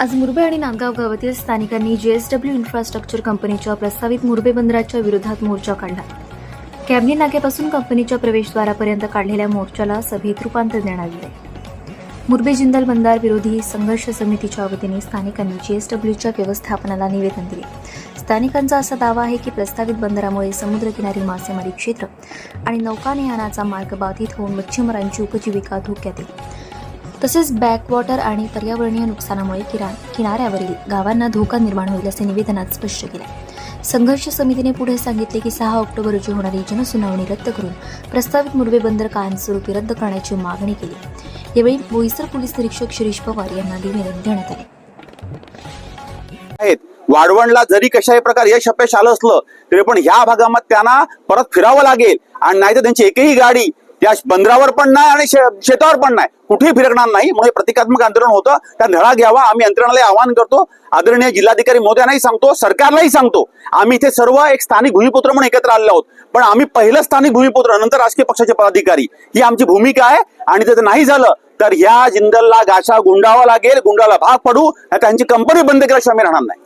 आज मुरबे आणि नांदगाव गावातील स्थानिकांनी जेएसडब्ल्यू इन्फ्रास्ट्रक्चर कंपनीच्या प्रस्तावित मुरबे बंदराच्या विरोधात मोर्चा काढला. कॅबनी नाक्यापासून कंपनीच्या प्रवेशद्वारापर्यंत काढलेल्या मोर्चाला सभेत रूपांतर देण्यात आले मुरबे जिंदल बंदार विरोधी संघर्ष समितीच्या वतीने स्थानिकांनी जीएसडब्ल्यूच्या व्यवस्थापनाला निवेदन दिले. स्थानिकांचा असा दावा आहे की प्रस्तावित बंदरामुळे समुद्रकिनारी मासेमारी क्षेत्र आणि नौकानयानाचा मार्ग बाधित होऊन मच्छीमारांची उपजीविका धोक्यात येईल. तसेच बॅकवॉटर आणि पर्यावरणीय नुकसानामुळे किरा किनाऱ्यावरील गावांना धोका निर्माण होईल असे निवेदनात स्पष्ट केले. संघर्ष समितीने पुढे सांगितले की सहा ऑक्टोबर रोजी होणारी जनसुनावणी रद्द करून प्रस्तावित मुरबे बंदर कायमस्वरूपी रद्द करण्याची मागणी केली. यावेळी बोईसर पोलीस निरीक्षक शिरीष पवार यांना निवेदन देण्यात आले. आहेत. वाढवणला जरी कशाही प्रकारे यश अपयश आलं असलं तरी पण ह्या भागामध्ये त्यांना परत फिरावं लागेल. आणि नाही तर त्यांची एकही गाडी या बंदरावर पण नाही आणि शेतावर पण नाही. कुठेही फिरकणार नाही. म्हणून प्रतिकात्मक आंदोलन होतं. त्या धडा घ्यावा. आम्ही यंत्रणाला आवाहन करतो. आदरणीय जिल्हाधिकारी मोदयांनाही सांगतो. सरकारलाही सांगतो. आम्ही इथे सर्व एक स्थानिक भूमिपुत्र म्हणून एकत्र आलेलो आहोत. पण आम्ही पहिलं स्थानिक भूमिपुत्र नंतर राजकीय पक्षाचे पदाधिकारी. ही आमची भूमिका आहे. आणि जर नाही झालं तर ह्या जिंदलला गाशा गुंडावा लागेल. गुंडाला भाग पडू. त्यांची कंपनी बंद केल्याशिवाय आम्ही राहणार नाही.